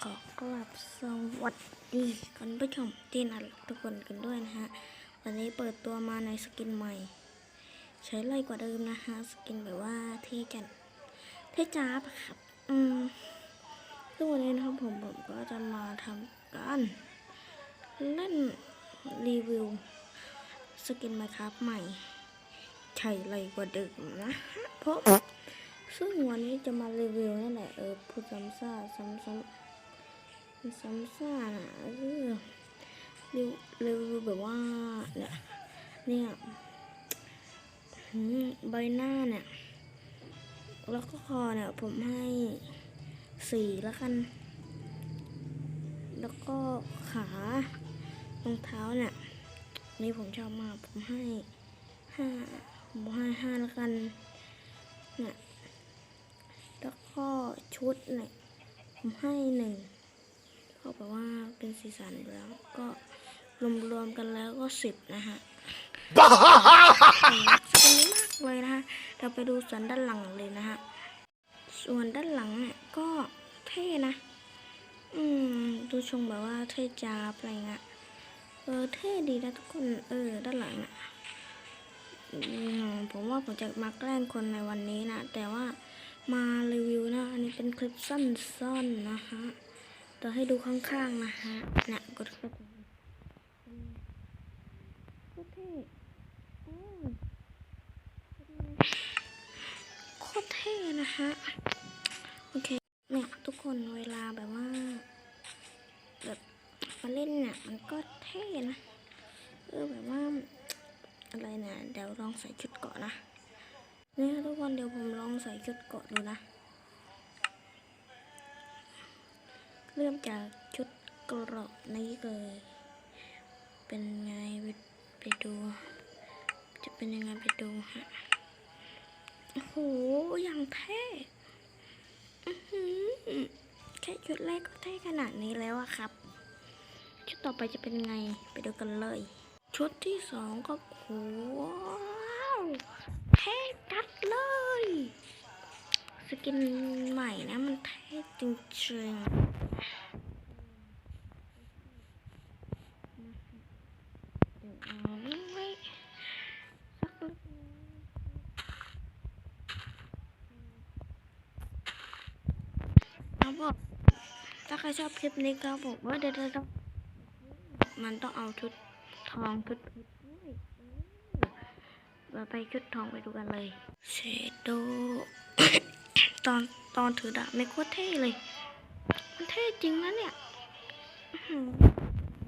ขอกราบสวัสดีคุณผู้ชมที่น่ารักทุกคนกันด้วยนะฮะ วันนี้เปิดตัวมาในสกินใหม่ ใช้ไรกว่าเดิมนะฮะ สกินแบบว่าเท่จันเท่จ้าบอะครับ อืมซึ่งวันนี้นะครับผมผมก็จะมาทำการ เล่นรีวิว สกินไมครับใหม่ ใช่ไรกว่าเดิมนะฮะเพราะซึ่งวันนี้จะมารีวิวนั่นแหละ เออพูดซ้ำซ่าซ้ำซ้ ซ้ำซ่าน่ะเออรีวิวรีวิวแบบว่าเนี่ยเนี่ยใบหน้าเนี่ย แล้วก็คอเนี่ย ผมให้สี่แล้วกัน แล้วก็ขารองเท้าเนี่ยนี่ผมชอบมากผมให้ห้าผมให้ห้าแล้วกันเนี่ยแล้วก็ชุดเนี่ยผมให้หนึ่ง เพราะแบบว่าเป็นสีสันแล้วก็รวมๆกันแล้วก็สิบนะฮะสวยมากเลยนะคะเราไปดูส่วนด้านหลังเลยนะฮะส่วนด้านหลังเนี่ยก็เท่นะ อืมดูชงแบบว่าเท่จาอะไรเงี้ยเออเท่ดีนะทุกคนเออด้านหลังอะผมว่าผมจะมาแกล้งคนในวันนี้นะ แต่ว่ามารีวิวนะ อันนี้เป็นคลิปสั้นๆนะคะ จะให้ดูข้างๆนะคะเนี่ยกดเข้าไปโคตรเท่โคตรเท่นะคะโอเค เนี่ยทุกคนเวลาแบบว่า แบบมาเล่นเนี่ยมันก็เท่นะเออแบบว่าอะไรเนี่ยเดี๋ยวลองใส่ชุดเกาะนะเนี่ยทุกคนเดี๋ยวผมลองใส่ชุดเกาะดูนะ เริ่มจากชุดกราะนี้เลย เป็นไงไปไปดู จะเป็นยังไงไปดูฮะ โอ้โห อย่างเท่อื้อหือแค่ชุดแรกก็เท่ขนาดนี้แล้วอะครับ ชุดต่อไปจะเป็นไงไปดูกันเลย ชุดที่สองก็โหว้าวเท่จัดเลย สกินใหม่นะมันเท่จริงๆ ถ้าใครชอบคลิปนี้ก็บอกว่าเดี๋ยวเราต้องมันต้องเอาชุดทองชุดเพชรด้วยเออเราไปชุดทองไปดูกันเลยเชโดตอนตอนถือดาบไม่โคตรเท่เลยมันเท่จริงนะเนี่ย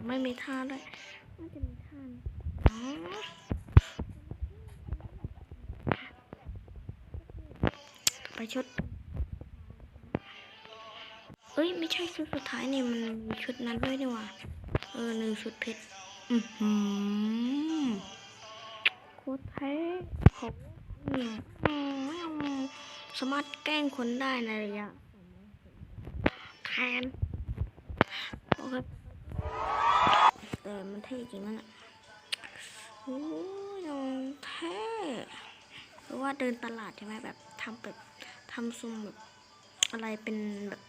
ไม่มีท่าด้วยมันจะมีท่าอ๋อไปชุด เอ้ยไม่ใช่ชุดสุดท้ายนี่มันมีชุดนั้นด้วยนี่หว่า เออหนึ่งชุดเพชร อือหือโคตรเท่ผมอืมอืมสามารถแกล้งคนได้ในระยะแทนโอเคแต่มันเท่จริงนั่นแหละโอ้ยยังเท่เพราะว่าเดินตลาดใช่ไหมแบบทำแบบทำทรงแบบอะไรเป็นแบบ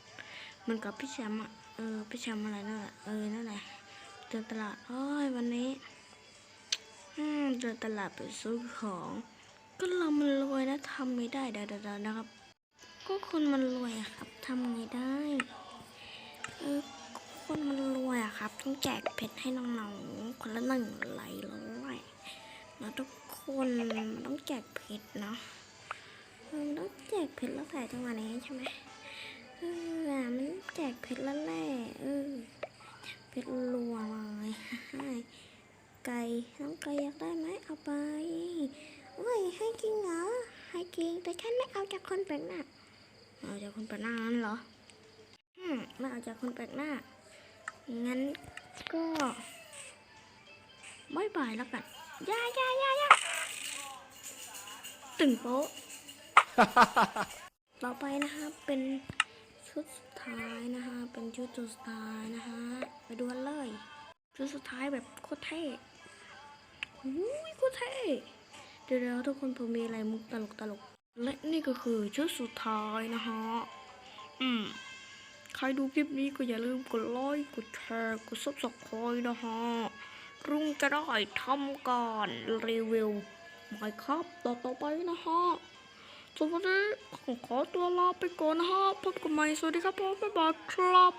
เหมือนกับพี่แชมป์อะ เออ พี่แชมป์อะไรนั่นแหละ เออ นั่นแหละ เดินตลาดโอ้ยวันนี้ อืม เดินตลาดไปซื้อของ ก็เรามันรวยนะทำไม่ได้เดาๆๆนะครับ ก็คนมันรวยอะครับทำไงได้ เออ คนมันรวยอะครับ ต้องแจกเพชรให้น้องๆ คนละหนึ่งไหลร้อยแล้วทุกคนต้องแจกเพชรเนาะต้องแจกเพชรแล้วแต่จังหวะนี้ใช่ไหม เออมันแจกเพชรแล้วแหละเออเพชรรัวเลยให้ไก่น้องไก่อยากได้ไหมเอาไปโอ้ยให้กินเหรอให้กินแต่ฉันไม่เอาจากคนแปลกหน้าเอาจากคนแปลกหน้างั้นเหรออืมไม่เอาจากคนแปลกหน้างั้นก็บายบายแล้วกันยายายายาตึงโป๊ะ ต่อไปนะคะเป็น ชุดสุดท้ายนะคะ เป็นชุดสุดท้ายนะคะไปดูกันเลย ชุดสุดท้ายแบบโคตรเท่อุ้ยโคตรเท่เดี๋ยวทุกคนผมมีอะไรมุกตลกตลกและนี่ก็คือชุดสุดท้ายนะคะอืมใครดูคลิปนี้ก็อย่าลืมกดไลค์กดแชร์กดซับสไครต์นะฮะรุ่งจะได้ทำการรีวิวไมครับต่อต่อไปนะฮะ สวัสดีผมขอตัวลาไปก่อนนะฮะพบกันใหม่สวัสดีครับผมบ๊ายบายครับ